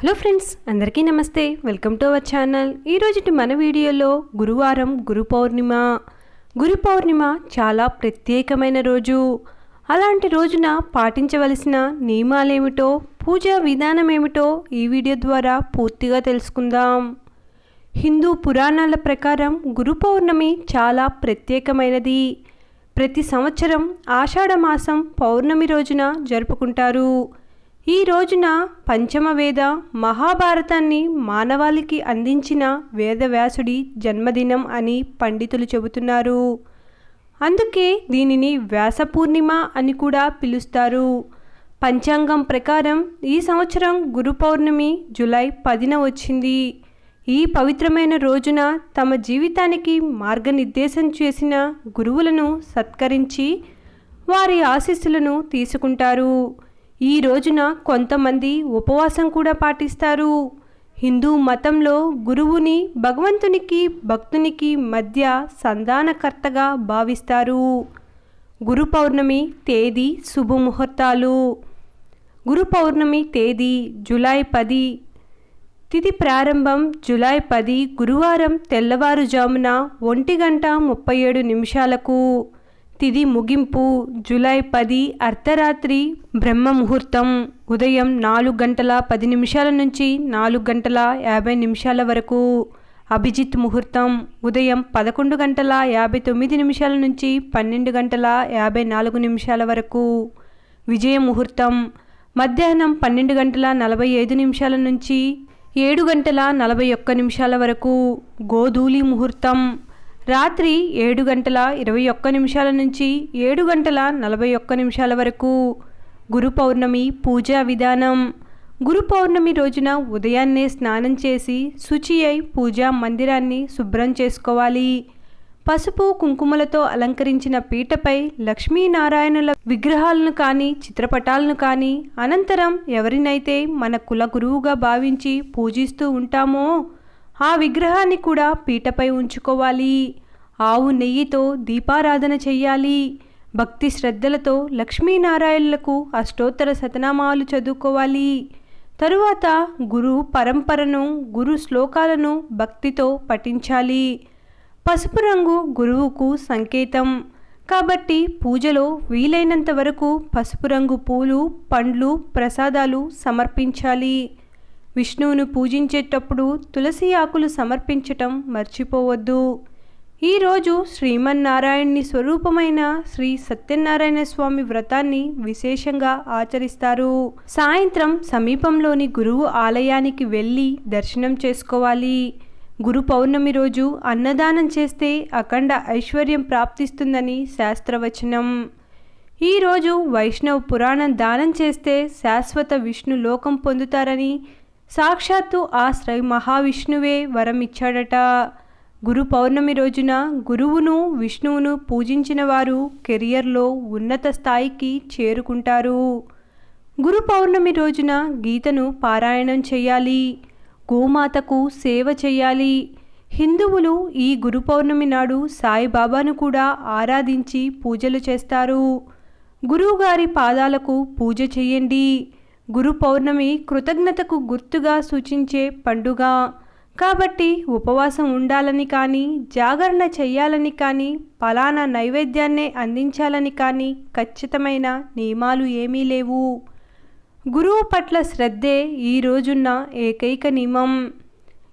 Hello friends అందరికీ నమస్తే. Welcome to our channel. ఈరోజుటి మన వీడియోలో గురువారం గురు పౌర్ణిమ. గురు పౌర్ణిమ చాలా ప్రత్యేకమైన రోజు. అలాంటి రోజున పాటించవలసిన నియమాలేమిటో పూజా విధానం ఏమిటో ఈ వీడియో ద్వారా పూర్తిగా తెలుసుకుందాం. హిందూ పురాణాల ప్రకారం గురు పౌర్ణమి చాలా ప్రత్యేకమైనది. ప్రతి సంవత్సరం ఆషాఢ మాసం పౌర్ణమి రోజున జరుపుకుంటారు. ఈ రోజున పంచమ వేద మహాభారతాన్ని మానవాళికి అందించిన వేదవ్యాసుడి జన్మదినం అని పండితులు చెబుతున్నారు. అందుకే దీనిని వ్యాస పూర్ణిమ అని కూడా పిలుస్తారు. పంచాంగం ప్రకారం ఈ సంవత్సరం గురు పౌర్ణమి జూలై పదిన వచ్చింది. ఈ పవిత్రమైన రోజున తమ జీవితానికి మార్గనిర్దేశం చేసిన గురువులను సత్కరించి వారి ఆశీస్సులను తీసుకుంటారు. ఈ రోజున కొంతమంది ఉపవాసం కూడా పాటిస్తారు. హిందూ మతంలో గురువుని భగవంతునికి భక్తునికి మధ్య సంధానకర్తగా భావిస్తారు. గురు పౌర్ణమి తేదీ శుభముహూర్తాలు. గురు పౌర్ణమి తేదీ జూలై పది. తిథి ప్రారంభం జూలై పది గురువారం తెల్లవారుజామున ఒంటి గంట ముప్పై ఏడు నిమిషాలకు. తిది ముగింపు జూలై పది అర్ధరాత్రి బ్రహ్మ ముహూర్తం ఉదయం నాలుగు గంటల పది నిమిషాల నుంచి నాలుగు గంటల యాభై నిమిషాల వరకు. అభిజిత్ ముహూర్తం ఉదయం పదకొండు గంటల యాభై తొమ్మిది నిమిషాల నుంచి పన్నెండు గంటల యాభై నాలుగు నిమిషాల వరకు. విజయ ముహూర్తం మధ్యాహ్నం పన్నెండు గంటల నలభై ఐదు నిమిషాల నుంచి ఏడు గంటల నలభై ఒక్క నిమిషాల వరకు. గోధూలి ముహూర్తం రాత్రి ఏడు గంటల ఇరవై ఒక్క నిమిషాల నుంచి ఏడు గంటల నలభై ఒక్క నిమిషాల వరకు గురు పౌర్ణమి పూజా విధానం. గురు పౌర్ణమి రోజున ఉదయాన్నే స్నానం చేసి శుచి అయి పూజా మందిరాన్ని శుభ్రం చేసుకోవాలి. పసుపు కుంకుమలతో అలంకరించిన పీటపై లక్ష్మీనారాయణుల విగ్రహాలను కానీ చిత్రపటాలను కానీ అనంతరం ఎవరినైతే మన కుల గురువుగా భావించి పూజిస్తూ ఉంటామో ఆ విగ్రహాన్ని కూడా పీటపై ఉంచుకోవాలి. ఆవు నెయ్యితో దీపారాధన చెయ్యాలి. భక్తి శ్రద్ధలతో లక్ష్మీనారాయణులకు అష్టోత్తర శతనామాలు చదువుకోవాలి. తరువాత గురు పరంపరను గురు శ్లోకాలను భక్తితో పఠించాలి. పసుపు రంగు గురువుకు సంకేతం. కాబట్టి పూజలో వీలైనంత వరకు పసుపు రంగు పూలు పండ్లు ప్రసాదాలు సమర్పించాలి. విష్ణువును పూజించేటప్పుడు తులసి ఆకులు సమర్పించటం మర్చిపోవద్దు. ఈరోజు శ్రీమన్నారాయణ్ణి స్వరూపమైన శ్రీ సత్యనారాయణ స్వామి వ్రతాన్ని విశేషంగా ఆచరిస్తారు. సాయంత్రం సమీపంలోని గురువు ఆలయానికి వెళ్ళి దర్శనం చేసుకోవాలి. గురు పౌర్ణమి రోజు అన్నదానం చేస్తే అఖండ ఐశ్వర్యం ప్రాప్తిస్తుందని శాస్త్రవచనం. ఈరోజు వైష్ణవ పురాణం దానం చేస్తే శాశ్వత విష్ణు లోకం పొందుతారని సాక్షాత్తు ఆ శ్రీ మహావిష్ణువే వరం ఇచ్చాడట గురు పౌర్ణమి రోజున గురువును విష్ణువును పూజించిన వారు కెరియర్లో ఉన్నత స్థాయికి చేరుకుంటారు. గురు పౌర్ణమి రోజున గీతను పారాయణం చేయాలి గోమాతకు సేవ చేయాలి హిందువులు ఈ గురు పౌర్ణమి నాడు సాయిబాబాను కూడా ఆరాధించి పూజలు చేస్తారు. గురువుగారి పాదాలకు పూజ చేయండి గురు పౌర్ణమి కృతజ్ఞతకు గుర్తుగా సూచించే పండుగ. కాబట్టి ఉపవాసం ఉండాలని కానీ జాగరణ చెయ్యాలని కానీ ఫలానా నైవేద్యాన్నే అందించాలని కానీ ఖచ్చితమైన నియమాలు ఏమీ లేవు. గురువు పట్ల శ్రద్ధే ఈ రోజున్న ఏకైక నియమం.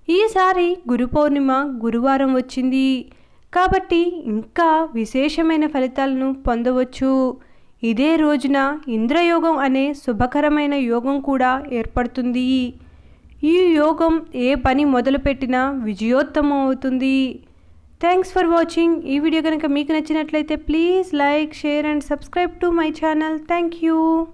ఈసారి గురు పౌర్ణిమ గురువారం వచ్చింది. కాబట్టి ఇంకా విశేషమైన ఫలితాలను పొందవచ్చు. ఇదే రోజున ఇంద్రయోగం అనే శుభకరమైన యోగం కూడా ఏర్పడుతుంది. ఈ యోగం ఏ పని మొదలుపెట్టినా విజయోత్తమం అవుతుంది. థ్యాంక్స్ ఫర్ వాచింగ్ ఈ వీడియో కనుక మీకు నచ్చినట్లయితే please like share and subscribe to my channel thank you